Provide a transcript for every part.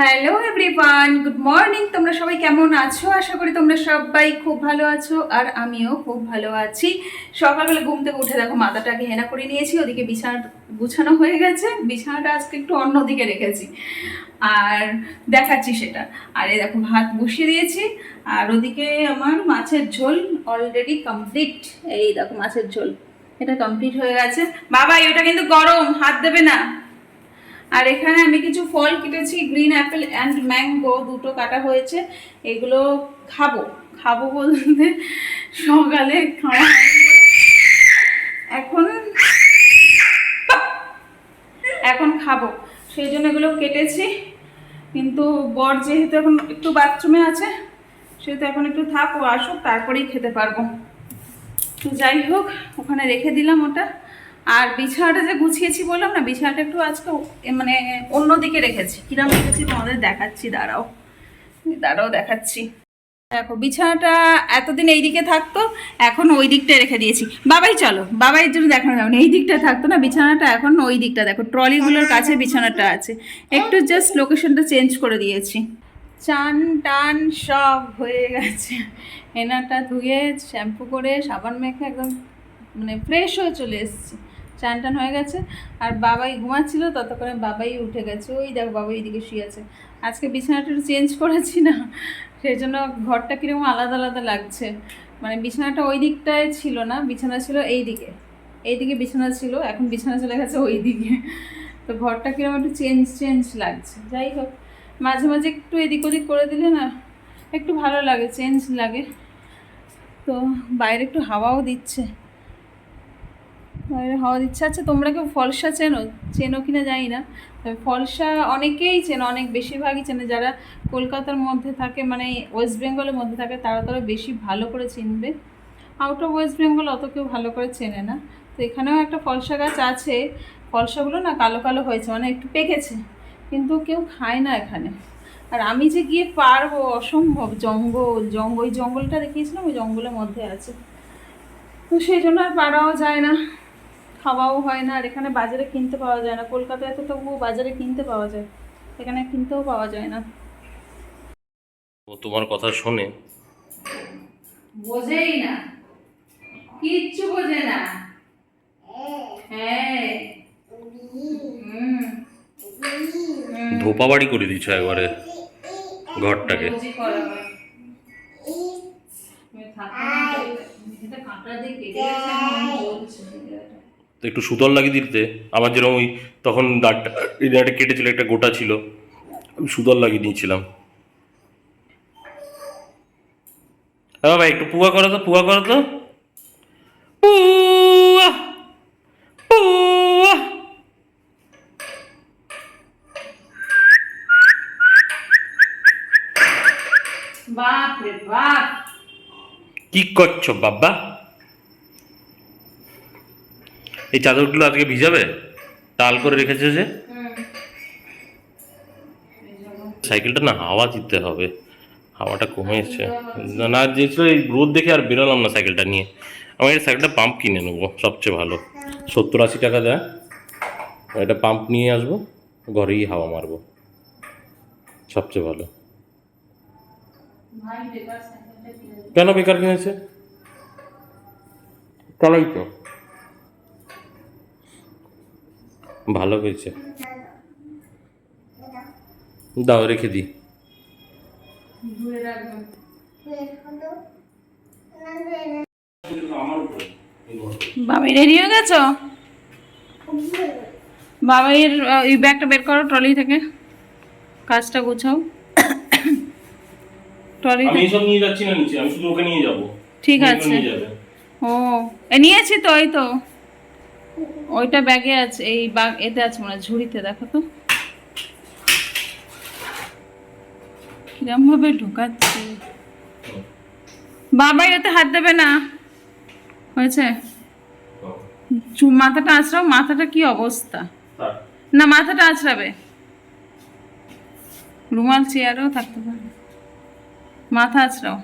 Hello everyone good morning তোমরা সবাই কেমন আছো? আশা করি তোমরা সবাই খুব ভালো আছো, আর আমিও খুব ভালো আছি। সকালবেলা ঘুম থেকে উঠে দেখো মাথাটাকে হেনা করে নিয়েছি, ওদিকে বিছানা গুছানো হয়ে গেছে। বিছানাটা আজকে একটু অন্যদিকে রেখেছি। আর দেখাচ্ছি সেটা। আর এই দেখো, ভাত বসিয়ে দিয়েছি। আর ওদিকে আমার মাছের ঝোল অলরেডি কমপ্লিট এই দেখো, মাছের ঝোল। এটা কমপ্লিট হয়ে গেছে। বাবা এটা কিন্তু গরম, হাত দেবে না। আর এখানে আমি কিছু ফল কেটেছি গ্রিন অ্যাপেল অ্যান্ড ম্যাঙ্গো দুটো কাটা হয়েছে। এগুলো খাব। খাব বলতে সকালে এখন এখন খাব। সেই জন্য এগুলো কেটেছি। কিন্তু বর যেহেতু এখন একটু বাথরুমে আছে, সেহেতু এখন একটু থাক আসুক, তারপরেই খেতে পারব। তো যাই হোক, ওখানে রেখে দিলাম ওটা। আর বিছানাটা যে গুছিয়েছি বললাম না, বিছানাটা একটু আজকে মানে অন্যদিকে রেখেছি। কিরম রেখেছি তোমাদের দেখাচ্ছি, দাঁড়াও। দাঁড়াও, দেখাচ্ছি। দেখো, বিছানাটা এতদিন এই দিকে থাকতো, এখন ওই দিকটা রেখে দিয়েছি। বাবাই, চলো বাবাই জন্য দেখানো যাবে এই দিকটা থাকতো না, বিছানাটা এখন ওই দিকটা দেখো, ট্রলিগুলোর কাছে বিছানাটা আছে। একটু জাস্ট লোকেশনটা চেঞ্জ করে দিয়েছি। চান টান সব হয়ে গেছে। হেনাটা ধুয়ে শ্যাম্পু করে, সাবান মেখে একদম মানে ফ্রেশ হয়ে চলে এসেছি। চান টান হয়ে গেছে। আর বাবাই ঘুমাচ্ছিল, ততক্ষণে বাবাই উঠে গেছে। ওই দেখো বাবাই এইদিকে শুয়ে আছে। আজকে বিছানাটা চেঞ্জ করেছি না, সেই জন্য ঘরটা কীরকম আলাদা আলাদা লাগছে। মানে বিছানাটা ওই দিকটায় ছিল না, বিছানা ছিল এই দিকে এইদিকে বিছানা ছিল, এখন বিছানা চলে গেছে ওই দিকে। তো ঘরটা কীরকম একটু চেঞ্জ চেঞ্জ লাগছে। যাই হোক, মাঝে মাঝে একটু এদিক ওদিক করে দিলে না, একটু ভালো লাগে চেঞ্জ লাগে। তো বাইরে একটু হাওয়াও দিচ্ছে। বাইরে হাওয়া দিচ্ছে আচ্ছা তোমরা কেউ ফলসা চেনো? চেনো কিনা জানি না। ফলসা অনেকেই চেনো, অনেক বেশিরভাগই চেনে। যারা কলকাতার মধ্যে থাকে মানে ওয়েস্ট বেঙ্গলের মধ্যে থাকে, তারা তারা বেশি ভালো করে চিনবে। আউট অফ ওয়েস্ট বেঙ্গল অত কেউ ভালো করে চেনে না। তো এখানেও একটা ফলসা গাছ আছে। ফলসাগুলো না কালো কালো হয়েছে মানে একটু পেকেছে। কিন্তু কেউ খায় না এখানে। আর আমি যে গিয়ে পারব, অসম্ভব। জঙ্গল জঙ্গল ওই জঙ্গলটা দেখিয়েছিলাম, ওই জঙ্গলের মধ্যে আছে। তো সেই জন্য আর পারাও যায় না। খাওয়াও হয় না আর এখানে বাজারে কিনতে পাওয়া যায় না। কলকাতায় তো তবুও বাজারে কিনতে পাওয়া যায়। এখানে কিনতেও পাওয়া যায় না। ও তোমার কথা শোনে বোঝেই না। কিচ্ছু বোঝে না। হ্যাঁ। হুম। ধোপা বাড়ি করে দিচ্ছ একবারে ঘরটাকে। কাঁটা দিয়ে কেটে গেছে। তো একটু সুতল লাগিয়ে দিতে। আমার যেরকম ওই তখন দাঁতটা দাঁড়টা কেটেছিল একটা গোটা ছিল আমি সুতল লাগিয়ে নিয়েছিলাম। হ্যাঁ ভাই একটু পুয়া করো তো পুয়া করো তো। পুয়া পুয়া। বাপ রে বাপ। কি করছ বাবা? এই চাদরগুলো আজকে ভিজাবে? টাল করে রেখেছে যে? সাইকেলটা না হাওয়া দিতে হবে। হাওয়াটা কমে এসছে না না এই রোদ দেখে আর বেরোলাম না সাইকেলটা নিয়ে। আমি এই সাইকেলটা পাম্প কিনে নেব, সবচেয়ে ভালো। সত্তর আশি টাকা দেয়। এটা পাম্প নিয়ে আসব, ঘরেই হাওয়া মারবো। সবচেয়ে ভালো। কেন বেকার কিনেছে? চালাই তো। ভালো হয়েছে। দাও রেখে দিই। বাবাই রেডি হয়ে গেছো? বাবাইয়ের এই ব্যাগটা বের করো ট্রলি থেকে। কাজটা গোছাও। ট্রলি আমি এসব নিয়ে যাচ্ছি না নিচে আমি শুধু ওকে নিয়ে যাব। ঠিক আছে। ও এ নিয়েছি তো এই তো। ওইটা ব্যাগে আছে এই বাগ এতে আছে মনে ঝুড়িতে দেখো তো। কিরম ভাবে ঢোকাচ্ছে। বাবাই এতে হাত দেবে না। হয়েছে? মাথাটা আঁচড়াও মাথাটা কি অবস্থা? না মাথাটা আঁচড়াবে রুমাল চেয়ারও থাকতে পারে। মাথা আঁচড়াও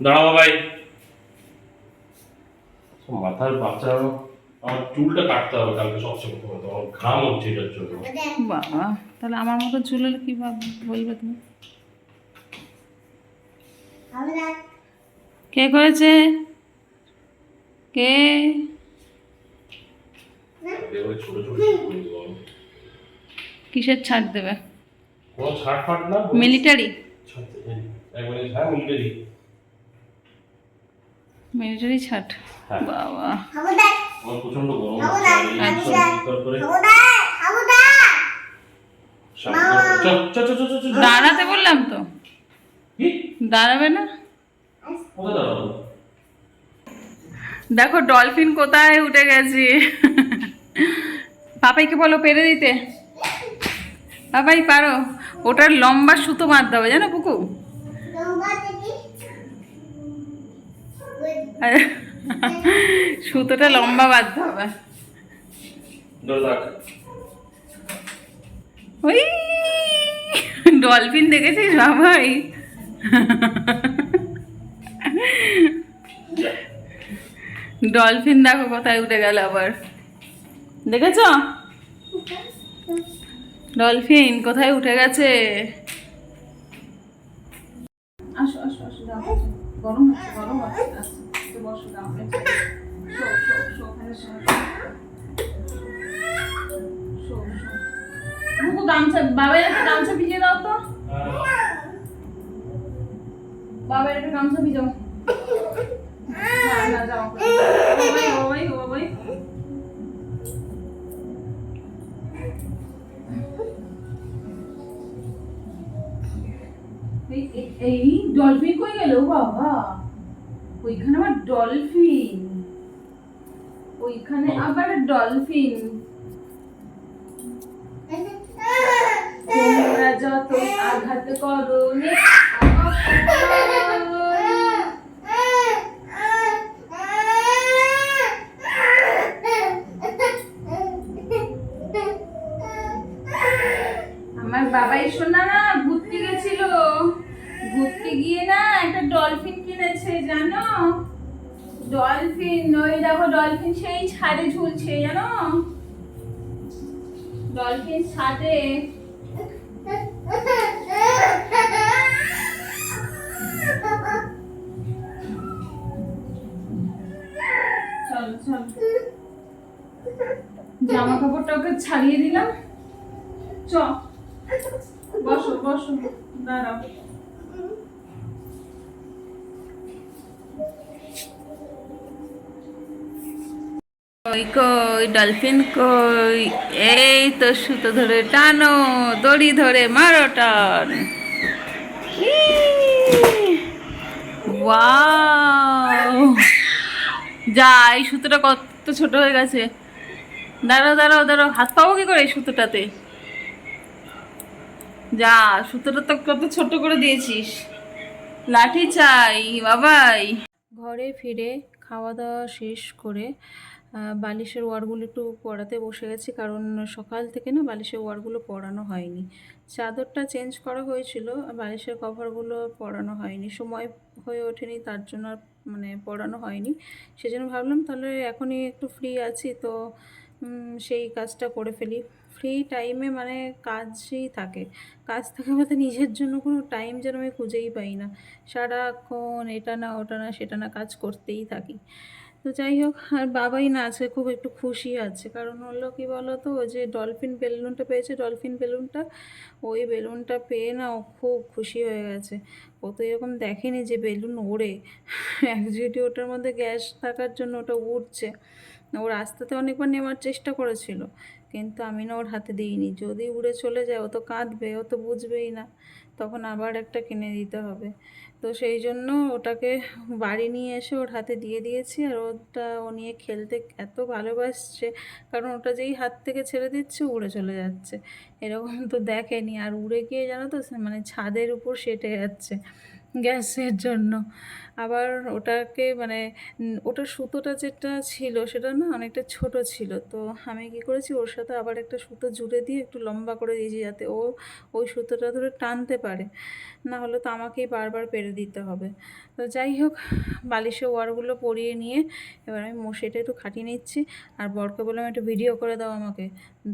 দাঁড়াও ভাই মাথার বাচ্চা আমার চুলটা কাটতে হবে কালকে আমার ঘাম হচ্ছে এটার জন্য। বাবা তাহলে আমার মতো চুল হলে কি ভাব- বলবে তুমি? কে করেছে? কে। কিসের ছাড় দেবে? না? মিলিটারি ছাড় হ্যাঁ মিলিটারি মিলিটারি ছাড়। হ্যাঁ। বাবা। আমার প্রচণ্ড গরম। দাঁড়াতে বললাম তো। দাঁড়াবে না? দেখো ডলফিন কোথায়? উঠে গেছে। পাপাইকে বলো পেরে দিতে। পাপাই পারো। ওটার লম্বা সুতো মারতে হবে জানো পুকু? সুতোটা লম্বা বাঁধতে হবে। ওই ডলফিন দেখেছিস বাবাই? ডলফিন দেখো কোথায় উঠে গেল আবার। দেখেছ? ডলফিন কোথায় উঠে গেছে? আসো আসো আসো গরম হচ্ছে গরম হচ্ছে। গামছা বাবার একটা গামছা ভিজিয়ে দাও তো। বাবার একটা গামছা ভিজাও। না যাও। এই- ডলফিন কই গেল? বাবা। ওইখানে আবার ডলফিন ওইখানে আবার ডলফিন তোমরা যত আঘাত করো আমার বাবাই শোনা না ঘুরতে গেছিল। ঘুরতে গিয়ে না একটা ডলফিন কিনেছে, জানো? ডলফিন ওই দেখো ডলফিন সেই ছাদে ঝুলছে, জানো? ডলফিন ছাদে জামা কাপড়টা ওকে ছাড়িয়ে দিলাম। চ। বসো বসো। দাঁড়াও। কই কই ডলফিন কই? এই তো সুতো ধরে টানো, দড়ি ধরে মারো টান। ওয়াও! যা সুতোটা কত ছোট হয়ে গেছে। দাঁড়াও দাঁড়াও দাঁড়াও, হাত পাবো কি করে এই সুতোটাতে? যা, সুতোটা তো কত ছোট করে দিয়েছিস। লাঠি চাই, বাবাই। ঘরে ফিরে খাওয়া দাওয়া শেষ করে বালিশের ওয়ারগুলো একটু পড়াতে বসে গেছি, কারণ সকাল থেকে না বালিশের ওয়ারগুলো পরানো হয়নি। চাদরটা চেঞ্জ করা হয়েছিল, বালিশের কভারগুলো পরানো হয়নি। সময় হয়ে ওঠেনি, তার জন্য মানে পরানো হয়নি। সেজন্য ভাবলাম তাহলে এখনই একটু ফ্রি আছি, তো সেই কাজটা করে ফেলি। ফ্রি টাইমে মানে কাজই থাকে। কাজ থাকে বলতে নিজের জন্য কোনো টাইম যেন আমি খুঁজেই পাই না। সারাক্ষণ এটা না, ওটা না, সেটা না কাজ করতেই থাকি। তো যাই হোক, আর বাবাই না আজকে খুব একটু খুশি আছে। কারণ হলো কি বলো তো যে ডলফিন বেলুনটা পেয়েছে ডলফিন বেলুনটা ওই বেলুনটা পেয়ে না ও খুব খুশি হয়ে গেছে। ও তো এরকম দেখেনি যে বেলুন ওড়ে। অ্যাকচুয়ালি ওটার মধ্যে গ্যাস থাকার জন্য ওটা উড়ছে। ও রাস্তাতে অনেকবার নেওয়ার চেষ্টা করেছিল, কিন্তু আমি না ওর হাতে দিইনি। যদি উড়ে চলে যায়, ও তো কাঁদবে, ও তো বুঝবেই না, তখন আবার একটা কিনে দিতে হবে। তো সেই জন্য ওটাকে বাড়ি নিয়ে এসে ওর হাতে দিয়ে দিয়েছি, আর ওটা ও নিয়ে খেলতে এত ভালোবাসছে, কারণ ওটা যেই হাত থেকে ছেড়ে দিচ্ছে উড়ে চলে যাচ্ছে। এরকম তো দেখেনি, আর উড়ে গিয়ে জানো তো মানে ছাদের উপর সেটে যাচ্ছে। গ্যাসের জন্য। আবার ওটাকে মানে ওটার সুতোটা যেটা ছিল সেটা না অনেকটা ছোট ছিল। তো আমি কি করেছি, ওর সাথে আবার একটা সুতো জুড়ে দিয়ে একটু লম্বা করে দিয়েছি যাতে ও ওই সুতোটা ধরে টানতে পারে। না হলে তো আমাকেই বারবার পেরে দিতে হবে। তো যাই হোক বালিশে ওয়ারগুলো পরিয়ে নিয়ে এবার আমি মশাইটা একটু খাটিয়ে নিচ্ছি। আর বরকে বললাম, একটু ভিডিও করে দাও আমাকে।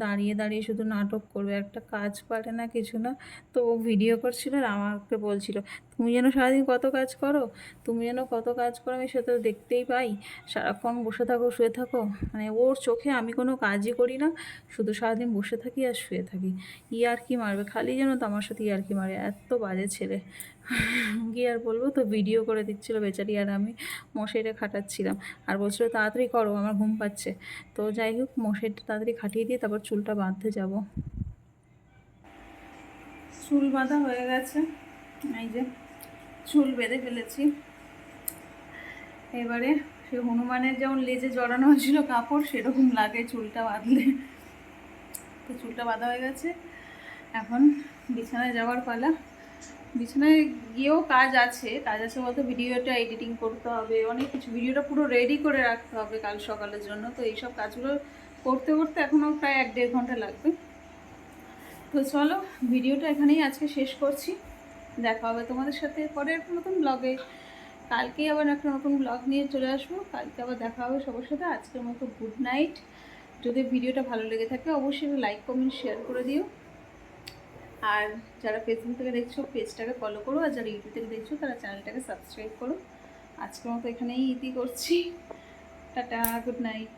দাঁড়িয়ে দাঁড়িয়ে শুধু নাটক করবে। একটা কাজ পারে না কিছু না। তো ও ভিডিও করছিল আর আমাকে বলছিল, তুমি যেন সারাদিন কত কাজ করো? তুমি যেন কত কাজ করো? আমি সেটা তো দেখতেই পাই। সারাক্ষণ বসে থাকো, শুয়ে থাকো। মানে ওর চোখে আমি কোনো কাজই করি না। শুধু সারাদিন বসে থাকি আর শুয়ে থাকি। ইয়ার কি মারবে? খালি যেন তো আমার সাথে ইয়ার কি মারে। এত বাজে ছেলে। কি আর বলব তো ভিডিও করে দিচ্ছিল বেচারি আর আমি মশাইটা খাটাচ্ছিলাম। আর বলছিল, তাড়াতাড়ি করো, আমার ঘুম পাচ্ছে। তো যাই হোক মশাইটা তাড়াতাড়ি খাটিয়ে দিয়ে তারপর চুলটা বাঁধতে যাব। চুল বাঁধা হয়ে গেছে। এই যে চুল বেঁধে ফেলেছি। এবারে সে হনুমানের যেমন লেজে জড়ানো হয়েছিল কাপড়, সেরকম লাগে চুলটা বাঁধলে। তো চুলটা বাঁধা হয়ে গেছে। এখন বিছানায় যাওয়ার পালা। বিছানায় গিয়েও কাজ আছে কাজ আছে বলতে ভিডিওটা এডিটিং করতে হবে, অনেক কিছু, ভিডিওটা পুরো রেডি করে রাখতে হবে কাল সকালের জন্য, তো এইসব কাজগুলো করতে করতে এখনও প্রায় এক দেড় ঘণ্টা লাগবে। তো চলো, ভিডিওটা এখানেই আজকে শেষ করছি, দেখা হবে তোমাদের সাথে পরে একটা নতুন ব্লগে কালকে আবার একটা নতুন ব্লগ নিয়ে চলে আসব, কালকে আবার দেখা হবে সবার সাথে, আজকের মতো গুড নাইট যদি ভিডিওটা ভালো লেগে থাকে অবশ্যই লাইক কমেন্ট শেয়ার করে দিও। আর যারা ফেসবুক থেকে দেখছ পেজটাকে ফলো করো, আর যারা ইউটিউব থেকে দেখছ, তারা চ্যানেলটাকে সাবস্ক্রাইব করো। আজকের মতো এখানেই ইতি করছি। Tata good night